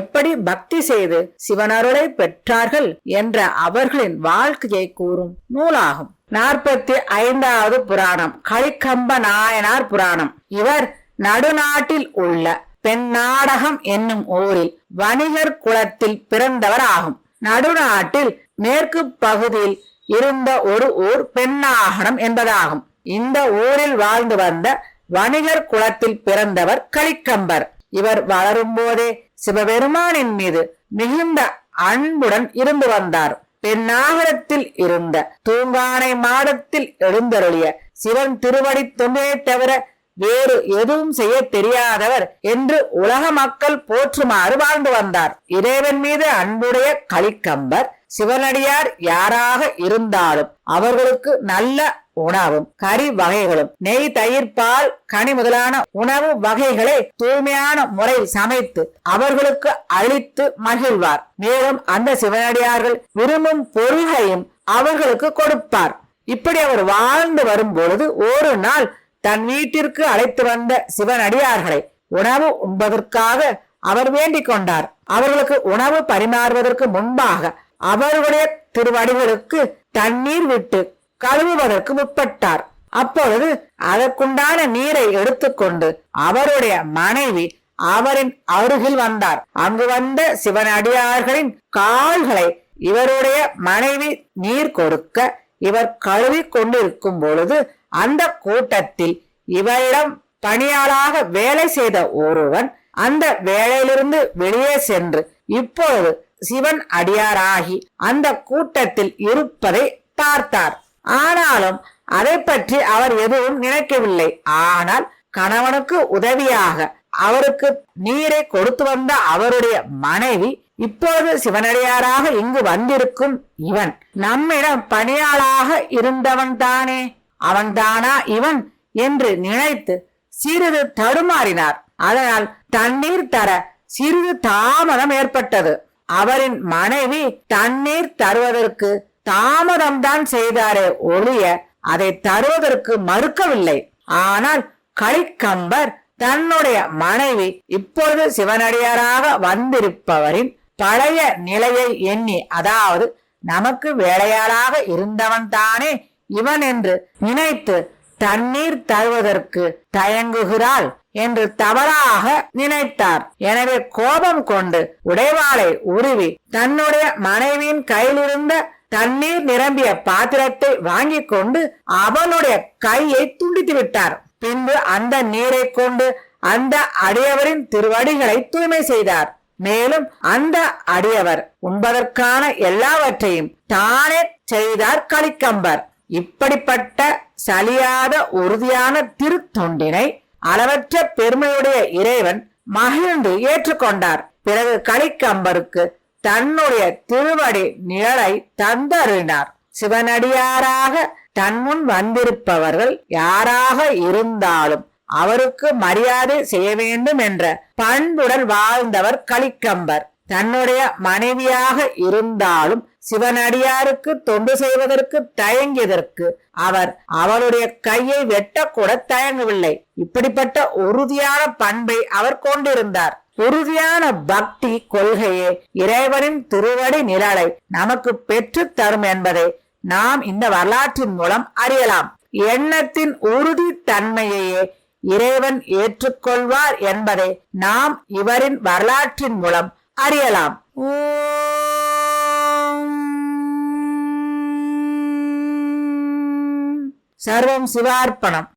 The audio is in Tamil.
எப்படி பக்தி செய்து சிவனருளை பெற்றார்கள் என்ற அவர்களின் வாழ்க்கையை கூறும் நூலாகும். நாற்பத்தி ஐந்தாவது புராணம் களிக்கம்ப நாயனார் புராணம். இவர் நடுநாட்டில் உள்ள பெண்ணாடகம் என்னும் ஊரில் வணிகர் குலத்தில் பிறந்தவர் ஆகும் நடுநாட்டில் மேற்கு பகுதியில் இருந்த ஒரு ஊர் பெண்ணாகனம் என்பதாகும். இந்த ஊரில் வாழ்ந்து வந்த வணிகர் குலத்தில் பிறந்தவர் கலிக்கம்பர். இவர் வளரும் போதே சிவபெருமானின் மீது மிகுந்த அன்புடன் இருந்து வந்தார். பெண்ணாகரத்தில் இருந்த தூங்கானை மாடத்தில் எழுந்தருளிய சிவன் திருவடி தொண்டினை தவிர வேறு எதுவும் செய்ய தெரியாதவர் என்று உலக மக்கள் போற்றுமாறு வாழ்ந்து வந்தார். இறைவன் மீது அன்புடைய களிக்கம்பர் சிவனடியார் யாராக இருந்தாலும் அவர்களுக்கு நல்ல உணவும் கறி வகைகளும் நெய் தயிர் பால் கனி முதலான உணவு வகைகளை தூய்மையான முறையில் சமைத்து அவர்களுக்கு அளித்து மகிழ்வார். மேலும் அந்த சிவனடியார்கள் விரும்பும் பொருள்களையும் அவர்களுக்கு கொடுப்பார். இப்படி அவர் வாழ்ந்து வரும் பொழுது ஒரு நாள் தன் வீட்டிற்கு அழைத்து வந்த சிவனடியார்களை உணவு உண்பதற்காக அவர் வேண்டிக் கொண்டார். அவர்களுக்கு உணவு பரிமாறுவதற்கு முன்பாக அவர்களுடைய திருவடிகளுக்கு தண்ணீர் விட்டு கழுவுவதற்கு முற்பட்டார். அப்பொழுது அதற்குண்டான நீரை எடுத்துக்கொண்டு அவருடைய மனைவி அவரின் அருகில் வந்தார். அங்கு வந்த சிவனடியார்களின் கால்களை இவருடைய மனைவி நீர் கொடுக்க இவர் கழுவி கொண்டிருக்கும் பொழுது அந்த கூட்டத்தில் இவரிடம் பணியாளாக வேலை செய்த ஒருவன் அந்த வேலையிலிருந்து வெளியே சென்று இப்பொழுது சிவன் அடியாராகி அந்த கூட்டத்தில் இருப்பதை பார்த்தார். ஆனாலும் அதை பற்றி அவர் எதுவும் நினைக்கவில்லை. ஆனால் கணவனுக்கு உதவியாக அவருக்கு நீரை கொடுத்து வந்த அவருடைய மனைவி இப்போது சிவனடியாராக இங்கு வந்திருக்கும் இவன். நம்மிடம் பணியாளாக இருந்தவன் தானே. அவன்தானா இவன் என்று நினைத்து சிறிது தடுமாறினார். அதனால் தண்ணீர் தர சிறிது தாமதம் ஏற்பட்டது. அவரின் மனைவி தண்ணீர் தருவதற்கு தாமதம்தான் செய்தாரே ஒழிய அதை தருவதற்கு மறுக்கவில்லை. ஆனால் களிக்கம்பர் தன்னுடைய மனைவி இப்பொழுது சிவனடியாராக வந்திருப்பவரின் பழைய நிலையை எண்ணி அதாவது நமக்கு வேலையாளாக இருந்தவன் தானே இவன் என்று நினைத்து தண்ணீர் தருவதற்கு தயங்குகிறாள் என்று தவறாக நினைத்தார். எனவே கோபம் கொண்டு உடைவாளை உருவி தன்னுடைய மனைவியின் கையிலிருந்த தண்ணீர் நிரம்பிய பாத்திரத்தை வாங்கி கொண்டு அவனுடைய கையை துண்டித்து விட்டார். பின்பு அந்த நீரை கொண்டு அந்த அடியவரின் திருவடிகளை தூய்மை செய்தார். மேலும் அந்த அடியவர் உண்பதற்கான எல்லாவற்றையும் தானே செய்தார் களிக்கம்பர். இப்படிப்பட்ட சலியாத உறுதியான திருத்தொண்டினை அளவற்ற பெருமையுடைய இறைவன் மகிழ்ந்து ஏற்றுக்கொண்டார். பிறகு களிக்கம்பருக்கு தன்னுடைய திருவடி நிழலை தந்தருளினார். சிவனடியாராக தன்முன் வந்திருப்பவர்கள் யாராக இருந்தாலும் அவருக்கு மரியாதை செய்ய வேண்டும் என்ற பண்புடன் வாழ்ந்தவர் களிக்கம்பர். தன்னுடைய மனைவியாக இருந்தாலும் சிவனடியாருக்கு தொண்டு செய்வதற்கு தயங்கியதற்கு அவர் அவருடைய கையை வெட்டக்கூட தயங்கவில்லை. இப்படிப்பட்ட உறுதியான பண்பை அவர் கொண்டிருந்தார். உறுதியான பக்தி கொள்கையே இறைவனின் திருவடி நிழலை நமக்கு பெற்று தரும் என்பதை நாம் இந்த வரலாற்றின் மூலம் அறியலாம். எண்ணத்தின் உறுதி தன்மையையே இறைவன் ஏற்றுக்கொள்வார் என்பதை நாம் இவரின் வரலாற்றின் மூலம் அறியலாம். சர்வம் சிவார்ப்பணம்.